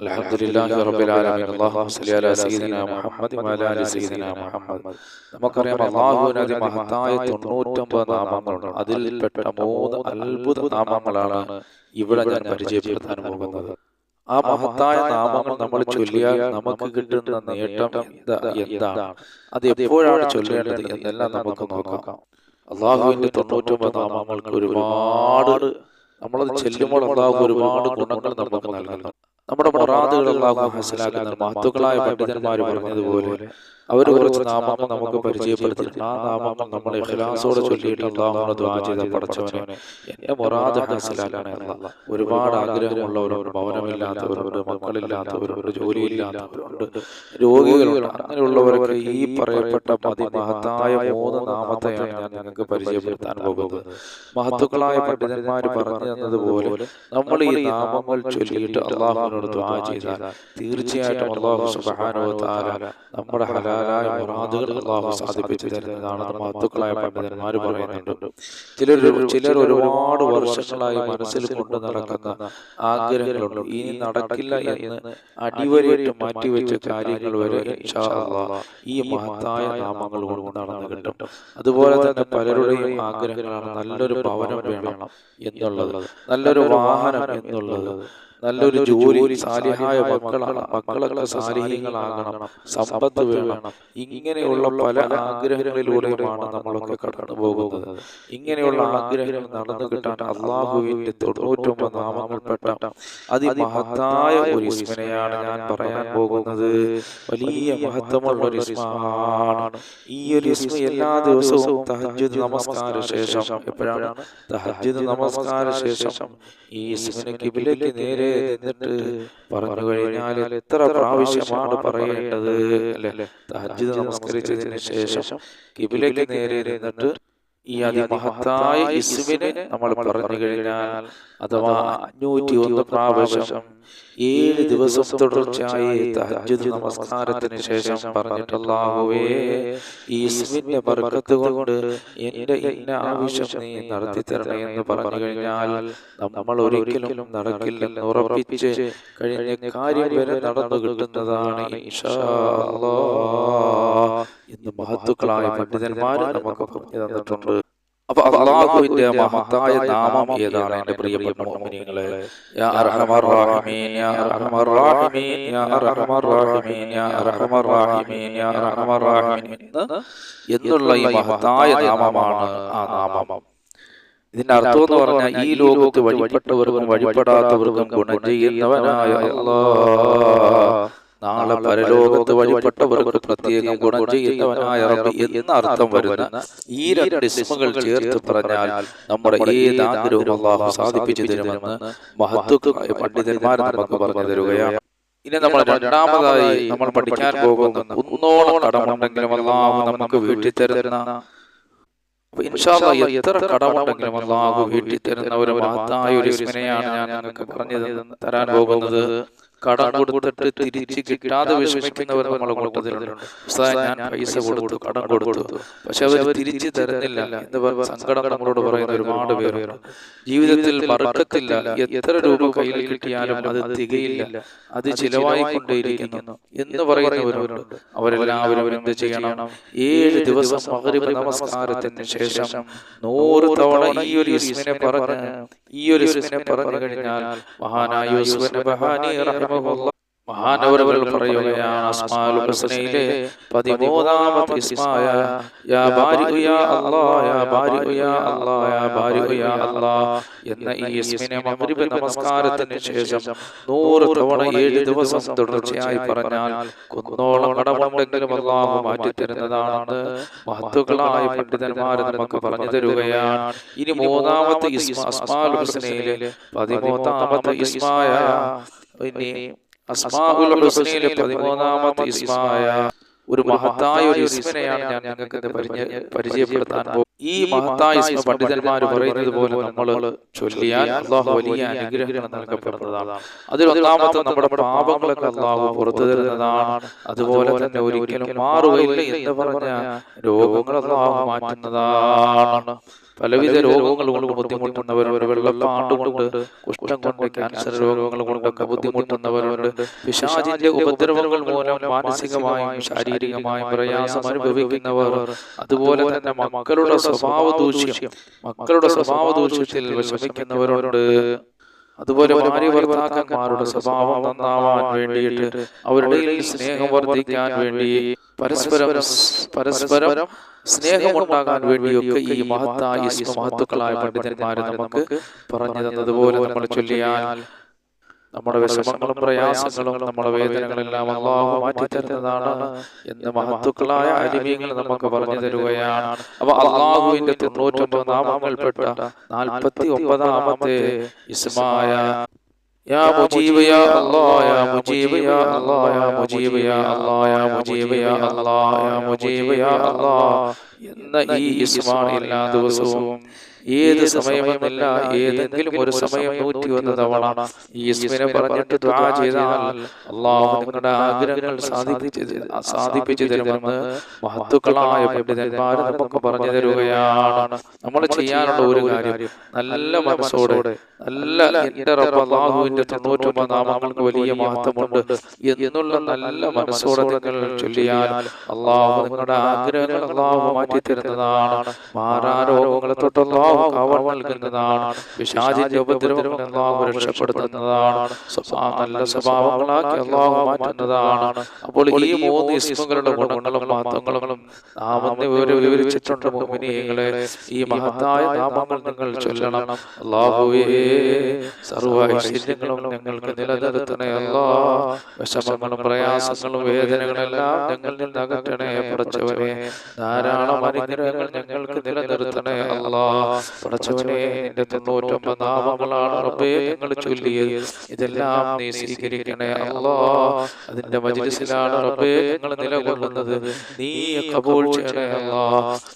الحمد لله رب العالمين اللهم صل على سيدنا محمد وعلى ال سيدنا محمد നമുക്കറിയാം അള്ളാഹുവിന് അതിമഹത്തായ തൊണ്ണൂറ്റൊമ്പത് നാമങ്ങളുണ്ട് അതിൽപ്പെട്ട മൂന്ന് അത്ഭുത നാമങ്ങളാണ് ഇവിടെ ഞാൻ പരിചയപ്പെടുത്താൻ പോകുന്നത് ആ മഹത്തായ നാമങ്ങൾ നമ്മൾ ചൊല്ലിയാൽ നമുക്ക് കിട്ടുന്ന നേട്ടം എന്താ എന്താണ് അത് എപ്പോഴാണ് ചൊല്ലേണ്ടത് എന്നെല്ലാം നമുക്ക് നോക്കാം അള്ളാഹുവിന്റെ തൊണ്ണൂറ്റൊമ്പത് നാമങ്ങൾക്ക് ഒരുപാട് നമ്മളത് ചെല്ലുമ്പോൾ അള്ളാഹു ഒരുപാട് ഗുണങ്ങൾ നമുക്ക് നൽകുന്നു നമ്മുടെ മൊറാദുകൾ അള്ളാഹു മനസ്സിലാക്കുന്ന മഹത്തുക്കളായ പണ്ഡിതന്മാർ പറഞ്ഞതുപോലെ അവർ കുറച്ച് നാമങ്ങൾ നമുക്ക് പരിചയപ്പെടുത്തിയിട്ടുണ്ട്. ആ നാമങ്ങൾ നമ്മൾ ഇഖ്ലാസോടെ ചൊല്ലിയിട്ട് അള്ളാഹുനോട് ദ്വാ ചെയ്ത പടച്ചവനെ എന്റെ മൊറാദ് മനസ്സിലാക്കണേ എന്നുള്ള ഒരുപാട് ആഗ്രഹമുള്ളവരുണ്ട് ഭവനമില്ലാത്തവരുണ്ട് മക്കളില്ലാത്തവരുണ്ട് ജോലിയില്ലാത്തവരുണ്ട്. രോഗികളുണ്ട്. അങ്ങനെയുള്ളവരൊക്കെ ഈ പറയപ്പെട്ട മതിമഹത്തായ മൂന്ന് നാമത്തെയാണ് ഞാൻ നിങ്ങൾക്ക് പരിചയപ്പെടുത്താൻ പോകുന്നത്. മഹത്തുക്കളായ പണ്ഡിതന്മാർ പറഞ്ഞു തന്നതുപോലെ നമ്മൾ ഈ നാമങ്ങൾ ചൊല്ലിയിട്ട് അള്ളാഹുവിനോട് ദ്വാ ചെയ്താൽ തീർച്ചയായിട്ടും അള്ളാഹു സുബാനോ താര നമ്മുടെ ഹലാലായ മുറാദുകൾ അള്ളാഹു സാധിപ്പിച്ചു തരുന്നതാണ് മഹത്തുക്കളായ പണ്ഡിതന്മാർ പറയുന്നുണ്ട് ചിലർ ചിലർ ഒരുപാട് വർഷങ്ങളായി മനസ്സിൽ കൊണ്ട് നടക്കുന്ന ആഗ്രഹങ്ങളുണ്ട്. ഇനി നടക്കില്ല എന്ന് അടിവരയിട്ട് മാറ്റിവെച്ച കാര്യങ്ങൾ വരെ ഈ മഹത്തായ നാമങ്ങൾ കൊണ്ട് നടന്നു കിട്ടും അതുപോലെ തന്നെ പലരുടെയും ആഗ്രഹങ്ങളാണ് നല്ലൊരു ഭവനം വേണം എന്നുള്ളത്. നല്ലൊരു വാഹനം എന്നുള്ളത്. നല്ലൊരു ജോലി സാലിഹായ മക്കളാണ് മക്കളൊക്കെ സാലിഹ്യങ്ങളാകണം സമ്പത്ത് വേണം. ഇങ്ങനെയുള്ള പല ആഗ്രഹങ്ങളിലൂടെയുമാണ് നമ്മളൊക്കെ കടന്നു പോകുന്നത്. ഇങ്ങനെയുള്ള ആഗ്രഹങ്ങൾ നടന്നു കിട്ടാൻ അള്ളാഹുവിന്റെ തൊണ്ണൂറ്റൊമ്പത് നാമങ്ങൾപ്പെട്ട അതിമഹത്തായ ഒരു ഇസ്മനെയാണ് ഞാൻ പറയാൻ പോകുന്നത്. വലിയ മഹത്വമുള്ള ഒരു ഇസ്മാണ് ഈ ഒരു ഇസ്മ എല്ലാ ദിവസവും തഹജ്ജുദ് നമസ്കാര ശേഷം എപ്പോഴാണ്? തഹജ്ജുദ് നമസ്കാര ശേഷം. ഈ സ്മനക്ക് കിബിലേക്ക് നേരെ എന്നിട്ട് പറഞ്ഞു കഴിഞ്ഞാൽ എത്ര പ്രാവശ്യമാണ് പറയേണ്ടത് അല്ലെ? തഹജ്ജുദ് നമസ്കരിച്ചതിന് ശേഷം കിബിലേക്ക് നേരെ നിന്നിട്ട് ഈ അതിമഹത്തായ ഇസുവിനെ നമ്മൾ പറഞ്ഞു കഴിഞ്ഞാൽ അഥവാ അഞ്ഞൂറ്റി ഒന്ന് പ്രാവശ്യം ഏഴ് ദിവസം തുടർച്ചയായി തഹജ്ജുദ് നമസ്കാരത്തിന് ശേഷം പറഞ്ഞിട്ടുള്ളാഹുവേ ഈ ഇസ്മിന്റെ ബർക്കത്ത് കൊണ്ട് എന്റെ ഇന്ന ആവശ്യം നീ നടത്തി തരണേ എന്ന് പറഞ്ഞു കഴിഞ്ഞാൽ നമ്മൾ ഒരിക്കലും നടക്കില്ലെന്ന് ഉറപ്പിച്ച് കഴിഞ്ഞ കാര്യം വരെ നടന്നു കിട്ടുന്നതാണ് ഇൻഷാ അല്ലാഹ് എന്ന് മഹത്തുക്കളായ പണ്ഡിതന്മാർ നമുക്ക് പറഞ്ഞു തന്നിട്ടുണ്ട്. അപ്പൊ അള്ളാഹുവിന്റെ മഹത്തായ നാമം ഏതാണ് എന്റെ പ്രിയപ്പെട്ട മോമിനികളെ എന്നുള്ള ഈ മഹത്തായ നാമമാണ് ആ നാമം. ഇതിന്റെ അർത്ഥം എന്ന് പറഞ്ഞാൽ ഈ ലോകത്ത് വഴിപ്പെട്ടവർക്കും വഴിപ്പെടാത്തവർക്കും ഗുണം ചെയ്യുന്നവനായ അല്ലാഹ് നാളെ പരലോകത്ത് വഴിപ്പെട്ടവർക്ക് പ്രത്യേകം ഗുണം ചെയ്യുന്നവനായ റബ്ബി എന്ന അർത്ഥം വരുന്ന ഈ രണ്ട് ഇസ്മുകൾ ചേർത്ത് പറഞ്ഞാൽ നമ്മുടെ ഏത് ആഗ്രഹവും അള്ളാഹു സാധിപ്പിച്ചു തരുമെന്ന് മഹത്വക്കായ പണ്ഡിതന്മാർ നമുക്ക് പറഞ്ഞു തരുകയാണ്. ഇനി നമ്മൾ രണ്ടാമതായി നമ്മൾ പഠിക്കാൻ പോകുന്ന ഒന്നോളം കടമുണ്ടെങ്കിലും അള്ളാഹു നമുക്ക് വീട്ടിൽ തരുന്ന എത്ര കടമുണ്ടെങ്കിലും അള്ളാഹു വീട്ടിൽ തരുന്ന ഒരു മഹത്തായ ഒരു ഇസ്മിനെയാണ് ഞാൻ നിങ്ങൾക്ക് പറഞ്ഞു തരാൻ പോകുന്നത്. കടം കൊടുത്തിട്ട് തിരിച്ച് കിട്ടാതെ വിഷമിക്കുന്നവർ നമ്മളെ കൂട്ടത്തിലുണ്ട്. ഞാൻ പൈസ കൊടുത്തു കടം കൊടുത്തു. പക്ഷെ അവർ തിരിച്ച് തരുന്നില്ല. എന്ന് പറഞ്ഞ സങ്കടം നമ്മളോട് പറയുന്ന ഒരുപാട് പേരുണ്ട്. ജീവിതത്തിൽ മറക്കത്തില്ല. എത്ര രൂപ കയ്യിൽ കിട്ടിയാലും അത് തികയില്ല. അത് ചിലവായിക്കൊണ്ടേയിരിക്കുന്നു. എന്ന് പറയുന്നവരുണ്ട്. അവരെല്ലാവരും എന്ത് ചെയ്യണം? ഏഴ് ദിവസം മകരിബ് നമസ്കാരത്തിന് ശേഷം നൂറ് തവണ ഈ ഒരു ഇസ്മിനെ പറഞ്ഞ് ഈ ഒരു പറഞ്ഞു കഴിഞ്ഞാൽ മഹാനായ യൂസുഫ് ബഹാനി റഹിമഹുല്ലാഹ് മഹാനവരവർ പറയുകയാണ് അസ്മാൽ ഹുസ്നയിലെ പതിമൂന്നാമത്തെ ഇസ്മായ യാ യാ അല്ലാഹ് യാ യാ അല്ലാഹ് യാ യാ അല്ലാഹ് എന്ന ഈ ഇസ്മിനെ മഗ്രിബ് നമസ്കാരത്തിന് ശേഷം നൂറ് തവണ ഏഴ് ദിവസം തുടർച്ചയായി പറഞ്ഞാൽ കുന്നോളം കടമുണ്ടെങ്കിലും അള്ളാഹു മാറ്റി തരുന്നതാണെന്ന് മഹത്തുക്കളായ പണ്ഡിതന്മാർ നമുക്ക് പറഞ്ഞു തരുകയാണ്. ഇനി മൂന്നാമത്തെ ഇസ്മ അസ്മാൽ ഹുസ്നയിലെ പതിമൂന്നാമത്തെ ഇസ്മായ. ഇനി അസ്മാഉൽ ഹുസ്നയിലെ പതിമൂന്നാമത്തെ ഇസ്മായ ഒരു മഹത്തായ ഒരു ഇസ്മിനെയാണ് ഞാൻ നിങ്ങൾക്ക് പരിചയപ്പെടുത്താൻ ഈ മഹത്തായ ഇസ്മ പണ്ഡിതന്മാർ പറയുന്നത് പോലെ നമ്മൾ ചൊല്ലിയാൽ അള്ളാഹു വലിയ അനുഗ്രഹങ്ങൾ നൽകപ്പെടുന്നതാണ്. അതിൽ ഒന്നാമത്തെ നമ്മുടെ പാപങ്ങളൊക്കെ അള്ളാഹു പുറത്തു തരുന്നതാണ്. അതുപോലെ തന്നെ ഒരിക്കലും മാറുകയില്ല എന്ന് പറഞ്ഞ രോഗങ്ങൾ അള്ളാഹു മാറ്റുന്നതാണ്. പലവിധ രോഗങ്ങൾ കൊണ്ട് ബുദ്ധിമുട്ടുന്നവരുണ്ട് വെള്ളപ്പാണ്ട് കൊണ്ട് കുഷ്ഠം കൊണ്ട് ക്യാൻസർ രോഗങ്ങൾ കൊണ്ടൊക്കെ ബുദ്ധിമുട്ടുന്നവരുണ്ട് പിശാചിന്റെ ഉപദ്രവങ്ങൾ മൂലം മാനസികമായും ശാരീരികമായും പ്രയാസം അനുഭവിക്കുന്നവർ അതുപോലെ തന്നെ മക്കളുടെ സ്വഭാവ ദൂഷ്യം മക്കളുടെ സ്വഭാവ ദൂഷ്യത്തിൽ വിഷമിക്കുന്നവരുണ്ട്. അതുപോലെ ഭാര്യ ഭർത്താക്കന്മാരുടെ സ്വഭാവം നന്നാവാൻ വേണ്ടിയിട്ട് അവരുടെ സ്നേഹം വർദ്ധിക്കാൻ വേണ്ടി പരസ്പരം പരസ്പരം സ്നേഹമുണ്ടാകാൻ വേണ്ടിയൊക്കെ ഈ മഹത്തായ മഹത്തുക്കളായ പണ്ഡിതന്മാര് നമുക്ക് പറഞ്ഞു തന്നതുപോലെ നമ്മൾ ചൊല്ലിയാൽ നമ്മുടെ വിഷമങ്ങളും പ്രയാസങ്ങളും നമ്മുടെ വേദനകളെല്ലാം അള്ളാഹു മാറ്റിത്തരുന്നതാണ് എന്ന് മഹത്തുക്കളായ അരിമീങ്ങൾ നമുക്ക് പറഞ്ഞു തരുകയാണ് അപ്പൊ അള്ളാഹുവിന്റെ തൊണ്ണൂറ്റൊമ്പത് നാമങ്ങൾപ്പെട്ട നാൽപ്പത്തി ഒമ്പതാമത്തെ ഇസ്മായ يا مجيب يا الله يا مجيب يا الله يا مجيب يا الله يا مجيب يا الله يا مجيب يا الله എന്ന ഈ ഇസ്മാ എല്ലാ ദിവസവും ഏത് സമയമെന്നല്ല ഏതെങ്കിലും ഒരു സമയം നൂറ്റി ഒന്ന് തവണ ഈ ഇസ്മിനെ പറഞ്ഞിട്ട് ദ്വാ ചെയ്താൽ അള്ളാഹു നിങ്ങളുടെ ആഗ്രഹങ്ങൾ സാധിപ്പിച്ചു സാധിപ്പിച്ചു തരുമെന്ന് മഹത്തുക്കളായ പണ്ഡിതന്മാർ നമുക്ക് പറഞ്ഞു തരുകയാണ്. നമ്മൾ ചെയ്യാനുള്ള ഒരു കാര്യം നല്ല മനസ്സോടെ നല്ല എന്റെ റബ്ബ് അള്ളാഹുവിന്റെ തൊണ്ണൂറ്റൊമ്പത് നാമങ്ങൾക്ക് വലിയ മഹത്വമുണ്ട് എന്നുള്ള നല്ല മനസ്സോടെ നിങ്ങൾ ചൊല്ലിയാൽ അള്ളാഹു നിങ്ങളുടെ ആഗ്രഹങ്ങൾ അള്ളാഹു മാറ്റി തരുന്നതാണ് മാറാ രോഗങ്ങളെ തൊട്ട് അള്ളാഹു കാവൽ നൽകുന്നതാണ്. പിശാചിന്റെ ഉപദ്രവങ്ങൾ അള്ളാഹു രക്ഷപ്പെടുത്തുന്നതാണ്. നല്ല സ്വഭാവങ്ങളാക്കി അള്ളാഹു മാറ്റുന്നതാണ്. അപ്പോൾ ഈ മൂന്ന് ഇസ്മുകളുടെ ഗുണങ്ങളും മഹത്വങ്ങളും നാമെന്ന് വിവര വിവരിച്ചിട്ടുണ്ട് മോമിനിയങ്ങളെ ഈ മഹത്തായ നാമങ്ങൾ നിങ്ങൾ ചൊല്ലണം. അള്ളാഹുവേ സർവ ഐശ്വര്യങ്ങളും ഞങ്ങൾക്ക് നിലനിർത്തണേ അല്ലാ വിഷമങ്ങളും പ്രയാസങ്ങളും വേദനകളെല്ലാം ഞങ്ങളിൽ നിന്ന് അകറ്റണേ പടച്ചവനെ ധാരാളം അനുഗ്രഹങ്ങൾ ഞങ്ങൾക്ക് നിലനിർത്തണേ അല്ലാ പടച്ചവനെ നിന്റെ തൊണ്ണൂറ്റൊമ്പത് റബ്ബേ ഞങ്ങൾ ചൊല്ലിയത്. ഇതെല്ലാം നീ സ്വീകരിക്കണേ അല്ലോ. അതിന്റെ മജ്ലിസിലാണ് റബ്ബേ ഞങ്ങൾ നിലകൊള്ളുന്നത്. നീ കബൂൾ ചെയ്യണേ അല്ലാ.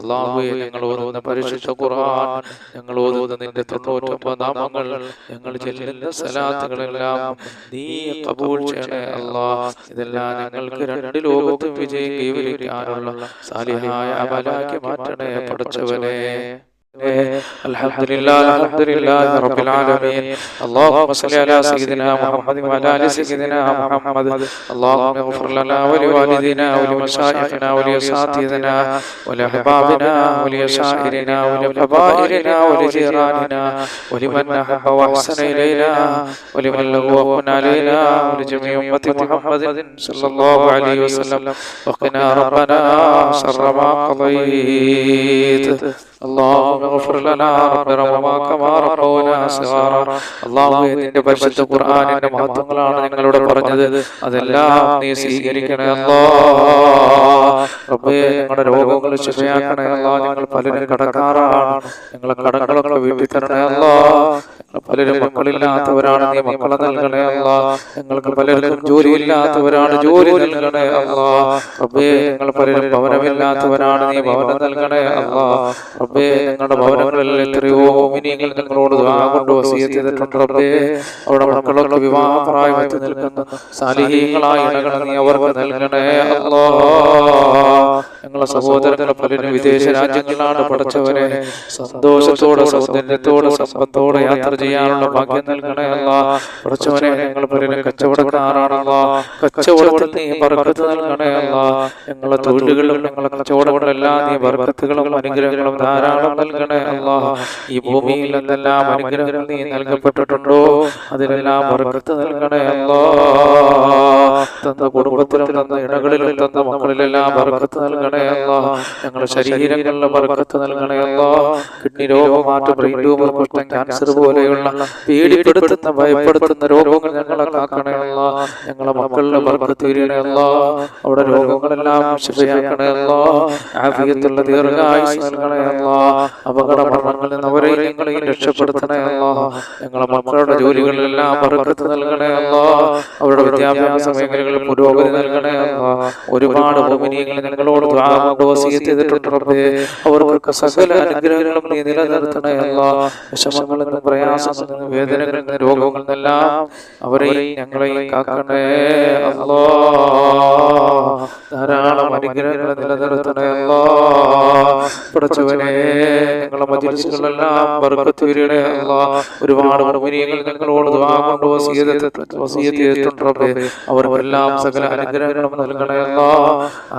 അല്ലാഹുവേ ഞങ്ങൾ ഓതുന്ന പരിശുദ്ധ ഖുർആൻ ഞങ്ങൾ ഓതുന്ന നിന്റെ തൊണ്ണൂറ്റൊമ്പത് നാമങ്ങൾ ഞങ്ങൾ ചെല്ലുന്ന സലാത്തുകളെല്ലാം നീ കബൂൾ ചെയ്യണേ അല്ലാ. ഇതെല്ലാം ഞങ്ങൾക്ക് രണ്ട് ലോകത്തും വിജയം കൈവരിക്കാനുള്ള സാലിഹായ അമലാക്കി മാറ്റണേ പഠിച്ചവനെ الحمد لله الحمد لله رب العالمين. اللهم صل على سيدنا محمد وعلى آل سيدنا محمد. اللهم اغفر لنا ولوالدينا ولمشايخنا ولاساتذتنا ولأحبابنا ولشائرنا ولقبائلنا ولجيراننا ولمن أحب وأحسن إلينا ولمن وقن علينا ولجميع أمة محمد صلى الله عليه وسلم. وقنا ربنا شر ما قضيت. اللهم اغفر لنا ربنا وما كما ربونا صغارا അള്ളാഹു നിന്റെ പരിശുദ്ധ ഖുർആനിന്റെ മഹത്വങ്ങളാണ് ഞങ്ങളോട് പറഞ്ഞത് അതെല്ലാം നീ സ്വീകരിക്കണേ അല്ലാ റബ്ബേ ഞങ്ങളുടെ രോഗങ്ങൾ ശിഫയാക്കണേ അല്ലാ ഞങ്ങൾ പലരും കടക്കാറാണ് ഞങ്ങളെ കടങ്ങളൊക്കെ വീട്ടിൽ തരണേ അല്ലാ ഞങ്ങൾ പലരും മക്കളില്ലാത്തവരാണ് നീ മക്കളെ നൽകണേ അല്ലാ ഞങ്ങൾക്ക് പലർക്കും ജോലി ഇല്ലാത്തവരാണ് ജോലി നൽകണേ അല്ലാ റബ്ബേ ഞങ്ങൾ പലരും ഭവനമില്ലാത്തവരാണ് നീ ഭവനം നൽകണേ അല്ലാ റബ്ബേ നിങ്ങളുടെ ഭവനങ്ങളിൽ എത്രയോ മിനിയങ്ങൾ നിങ്ങളോട് കൊണ്ട് വസിയത്ത് ചെയ്തിട്ടുണ്ട് റബ്ബേ. അവിടെ മക്കളൊക്കെ വിവാഹ നിൽക്കുന്ന സാലിഹീങ്ങളായ ഇണകൾ നീ അവർക്ക് നൽകണേ അല്ലാ ഞങ്ങളെ സഹോദരങ്ങളെ പലരും വിദേശ രാജ്യങ്ങളിലാണ് പഠിച്ചവരെ സന്തോഷത്തോടെ സൗന്ദര്യത്തോടെ സമ്പത്തോടെ യാത്ര ചെയ്യാനുള്ള ഭാഗ്യം നൽകണേ അല്ല. പഠിച്ചവനെ ഞങ്ങൾ പലരും കച്ചവടക്കാരാണല്ല കച്ചവടത്തിൽ നീ ബർക്കത്ത് നൽകണേ അല്ല. ഞങ്ങളെ തൊഴിലുകളിലും ഞങ്ങളെ കച്ചവടങ്ങളെല്ലാം നീ ബർക്കത്തുകളും അനുഗ്രഹങ്ങളും ധാരാളം നൽകണേ അല്ല. ഈ ഭൂമിയിൽ എന്തെല്ലാം അനുഗ്രഹങ്ങൾ നീ നൽകപ്പെട്ടിട്ടുണ്ടോ? അതിലെല്ലാം ബർക്കത്ത് നൽകണേ അല്ലാ. തന്ന കുടുംബത്തിലും തന്ന ഇടകളിലും തന്ന മക്കളിലെല്ലാം ബർക്കത്ത് നൽകണേ അല്ലാ ഞങ്ങളുടെ ശരീരങ്ങളിലെ ബർക്കത്ത് നൽകണേ അല്ലാ കിഡ്നി രോഗം മാറ്റം ബ്രെയിൻ ട്യൂമർ കുഷ്ഠം ക്യാൻസർ പോലെയുള്ള പേടിപ്പെടുത്തുന്ന ഭയപ്പെടുത്തുന്ന രോഗങ്ങൾ ഞങ്ങളെ കാക്കണേ അല്ലാ ഞങ്ങളെ മക്കളുടെ ബർക്കത്ത് തീരണയല്ലോ അവിടെ രോഗങ്ങളെല്ലാം ശിഫയാക്കണേ അല്ലാ ആഫിയത്തുള്ള ദീർഘായുസ് നൽകണേ അല്ലാ അപകട മരണങ്ങളിൽ നിന്ന് അവരെ ഞങ്ങളെയും രക്ഷപ്പെടുത്തണയല്ലോ ഞങ്ങളെ മക്കളുടെ ജോലികളിലെല്ലാം ബർക്കത്ത് നൽകണേ അല്ലാ അവരുടെ വിദ്യാഭ്യാസ മേഖലകളിൽ പുരോഗതി നൽകണേ ഒരുപാട് ഭൂമിനികൾ ഞങ്ങളോട് ചെയ്തിട്ടുണ്ട് റബ്ബേ അവർക്ക് സകല അനുഗ്രഹങ്ങളും നീ കാക്കണേ ബർക്കത്ത് ഒരുപാട് മുഅ്മിനീങ്ങൾ ഞങ്ങളോട് ദുആ കൊണ്ട് ചെയ്തിട്ടുണ്ട് റബ്ബേ. അവർക്കെല്ലാം സകല അനുഗ്രഹങ്ങളും നൽകണേ അല്ലാ.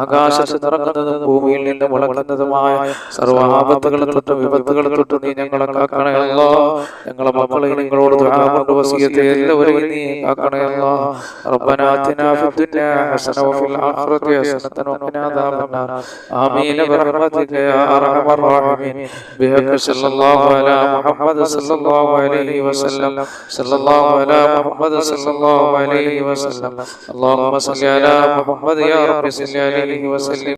ആകാശത്ത് നിറങ്ങുന്നതും ഭൂമിയിൽ നിന്ന് മുളങ്ങുന്നതുമായ സർവ്വാപത്തുകളെ തൊട്ട് വിപത്തുകളെ തൊട്ട് നീ ഞങ്ങളെ കാക്കണേ അല്ലാ ഞങ്ങളെ മക്കളെ നിങ്ങളോട് ദുആ കൊണ്ട് വസീയത്ത് എല്ലാവരെയും നീ കാക്കണേ അല്ലാ ربنا آتنا في الدنيا حسنة وفي الآخرة حسنة وقنا عذاب النار آمين برحمتك يا أرحم الراحمين بحق صلى الله على محمد صلى الله عليه وسلم صلى الله على محمد صلى الله عليه وسلم اللهم صل على محمد يا رب صل عليه وسلم